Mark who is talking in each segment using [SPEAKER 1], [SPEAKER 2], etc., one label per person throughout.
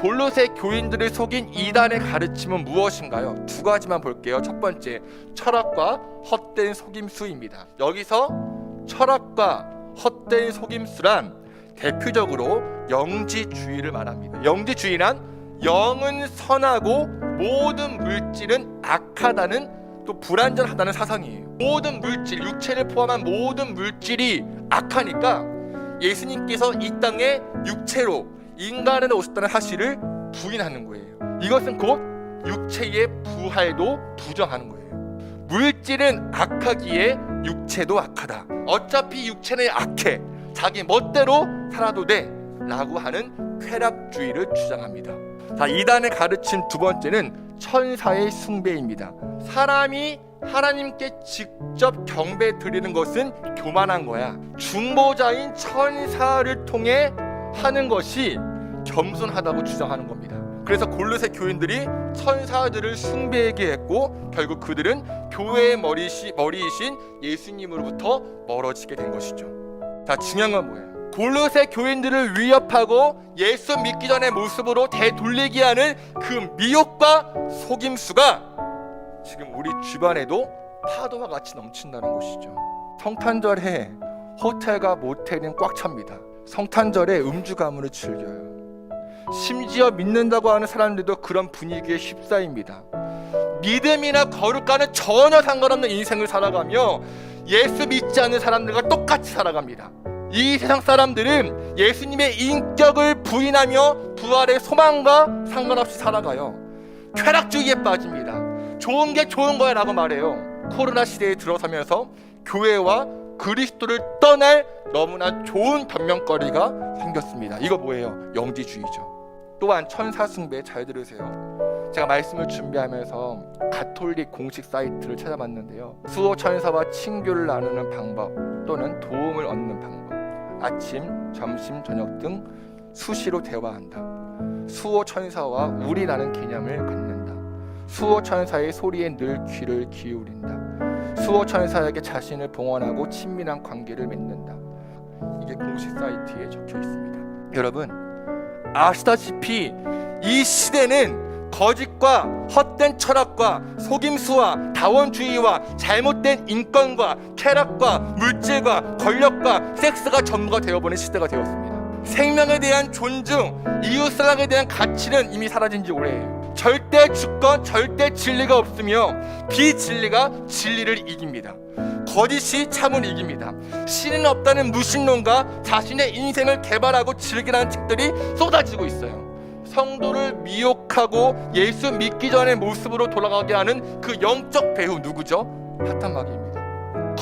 [SPEAKER 1] 골로새 교인들을 속인 이단의 가르침은 무엇인가요? 두 가지만 볼게요. 첫 번째, 철학과 헛된 속임수입니다. 여기서 철학과 헛된 속임수란 대표적으로 영지주의를 말합니다. 영지주의란 영은 선하고 모든 물질은 악하다는 또 불완전하다는 사상이에요. 모든 물질, 육체를 포함한 모든 물질이 악하니까 예수님께서 이 땅에 육체로 인간으로 오셨다는 사실을 부인하는 거예요. 이것은 곧 육체의 부활도 부정하는 거예요. 물질은 악하기에 육체도 악하다. 어차피 육체는 악해. 자기 멋대로 살아도 돼. 라고 하는 쾌락주의를 주장합니다. 자, 이단의 가르친 두 번째는 천사의 숭배입니다. 사람이 하나님께 직접 경배 드리는 것은 교만한 거야. 중보자인 천사를 통해 하는 것이 겸손하다고 주장하는 겁니다. 그래서 골로새 교인들이 천사들을 숭배하게 했고 결국 그들은 교회의 머리시, 머리이신 예수님으로부터 멀어지게 된 것이죠. 자, 중요한 건 뭐예요? 골로새 교인들을 위협하고 예수 믿기 전의 모습으로 되돌리게 하는 그 미혹과 속임수가 지금 우리 주변에도 파도와 같이 넘친다는 것이죠. 성탄절에 호텔과 모텔은 꽉 찹니다. 성탄절에 음주 가문을 즐겨요. 심지어 믿는다고 하는 사람들도 그런 분위기에 휩싸입니다. 믿음이나 거룩과는 전혀 상관없는 인생을 살아가며 예수 믿지 않는 사람들과 똑같이 살아갑니다. 이 세상 사람들은 예수님의 인격을 부인하며 부활의 소망과 상관없이 살아가요. 쾌락주의에 빠집니다. 좋은 게 좋은 거야 라고 말해요. 코로나 시대에 들어서면서 교회와 그리스도를 떠날 너무나 좋은 변명거리가 생겼습니다. 이거 뭐예요? 영지주의죠. 또한 천사 숭배 잘 들으세요. 제가 말씀을 준비하면서 가톨릭 공식 사이트를 찾아봤는데요. 수호 천사와 친교를 나누는 방법 또는 도움을 얻는 방법. 아침, 점심, 저녁 등 수시로 대화한다. 수호 천사와 우리라는 개념을 갖는다. 수호 천사의 소리에 늘 귀를 기울인다. 수호 천사에게 자신을 봉헌하고 친밀한 관계를 맺는다. 이게 공식 사이트에 적혀 있습니다. 여러분 아시다시피 이 시대는 거짓과 헛된 철학과 속임수와 다원주의와 잘못된 인권과 쾌락과 물질과 권력과 섹스가 전부가 되어버린 시대가 되었습니다. 생명에 대한 존중, 이웃사랑에 대한 가치는 이미 사라진 지 오래예요. 절대 주권, 절대 진리가 없으며 비진리가 진리를 이깁니다. 거짓이 참을 이깁니다. 신은 없다는 무신론과 자신의 인생을 개발하고 즐기라는 책들이 쏟아지고 있어요. 성도를 미혹하고 예수 믿기 전의 모습으로 돌아가게 하는 그 영적 배우 누구죠? 사탄마귀입니다.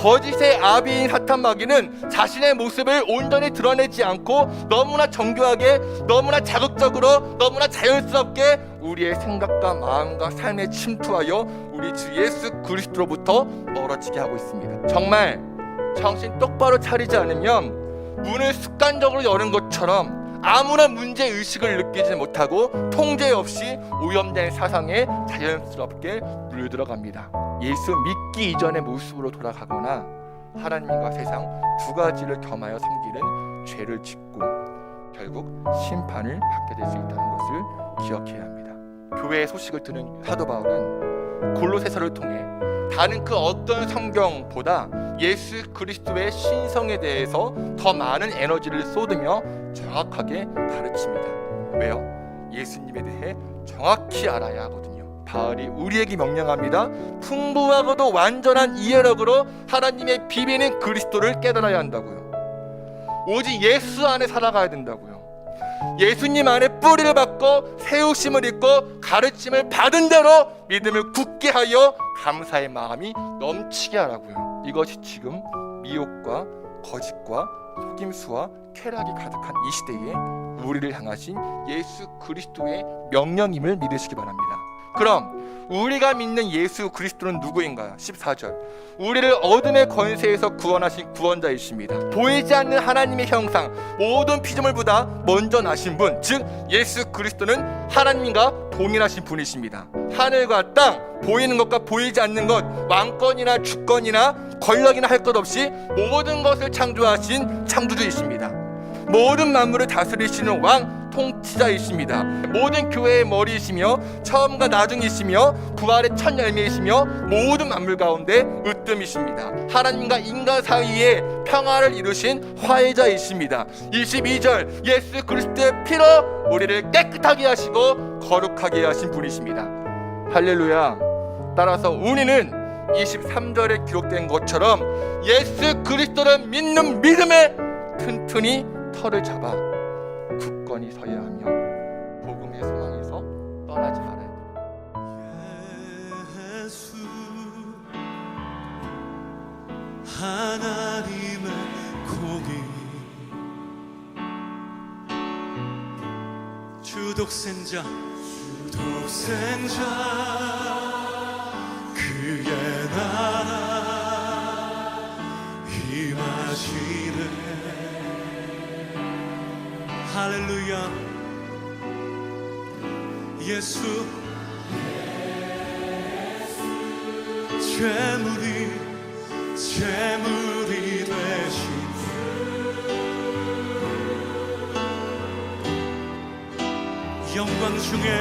[SPEAKER 1] 거짓의 아비인 사탄 마귀는 자신의 모습을 온전히 드러내지 않고 너무나 정교하게, 너무나 자극적으로, 너무나 자연스럽게 우리의 생각과 마음과 삶에 침투하여 우리 주 예수 그리스도로부터 멀어지게 하고 있습니다. 정말 정신 똑바로 차리지 않으면 문을 습관적으로 여는 것처럼 아무런 문제 의식을 느끼지 못하고 통제 없이 오염된 사상에 자연스럽게 물들어갑니다. 예수 믿기 이전의 모습으로 돌아가거나 하나님과 세상 두 가지를 겸하여 섬기는 죄를 짓고 결국 심판을 받게 될 수 있다는 것을 기억해야 합니다. 교회의 소식을 듣는 사도 바울은 골로새서를 통해 다른 그 어떤 성경보다 예수 그리스도의 신성에 대해서 더 많은 에너지를 쏟으며 정확하게 가르칩니다. 왜요? 예수님에 대해 정확히 알아야 하거든요. 바울이 우리에게 명령합니다. 풍부하고도 완전한 이해력으로 하나님의 비비는 그리스도를 깨달아야 한다고요. 오직 예수 안에 살아가야 된다고요. 예수님 안에 뿌리를 받고 세우심을 입고 가르침을 받은 대로 믿음을 굳게 하여 감사의 마음이 넘치게 하라고요. 이것이 지금 미혹과 거짓과 속임수와 쾌락이 가득한 이 시대에 우리를 향하신 예수 그리스도의 명령임을 믿으시기 바랍니다. 그럼 우리가 믿는 예수 그리스도는 누구인가요? 14절. 우리를 어둠의 권세에서 구원하신 구원자이십니다. 보이지 않는 하나님의 형상, 모든 피조물보다 먼저 나신 분, 즉 예수 그리스도는 하나님과 동일하신 분이십니다. 하늘과 땅, 보이는 것과 보이지 않는 것, 왕권이나 주권이나 권력이나 할 것 없이 모든 것을 창조하신 창조주이십니다. 모든 만물을 다스리시는 왕, 통치자이십니다. 모든 교회의 머리이시며 처음과 나중이시며 부활의 첫 열매이시며 모든 만물 가운데 으뜸이십니다. 하나님과 인간 사이에 평화를 이루신 화해자이십니다. 22절 예수 그리스도의 피로 우리를 깨끗하게 하시고 거룩하게 하신 분이십니다. 할렐루야. 따라서 우리는 23절에 기록된 것처럼 예수 그리스도를 믿는 믿음에 튼튼히 털을 잡아 굳건히 서야 하며 복음의 소망에서 떠나지 말아야 돼.
[SPEAKER 2] 예수 하나님의 공의 주독생자 독생자 그의 할렐루야. 예수. 재물이 재물이 되신 주 영광 중에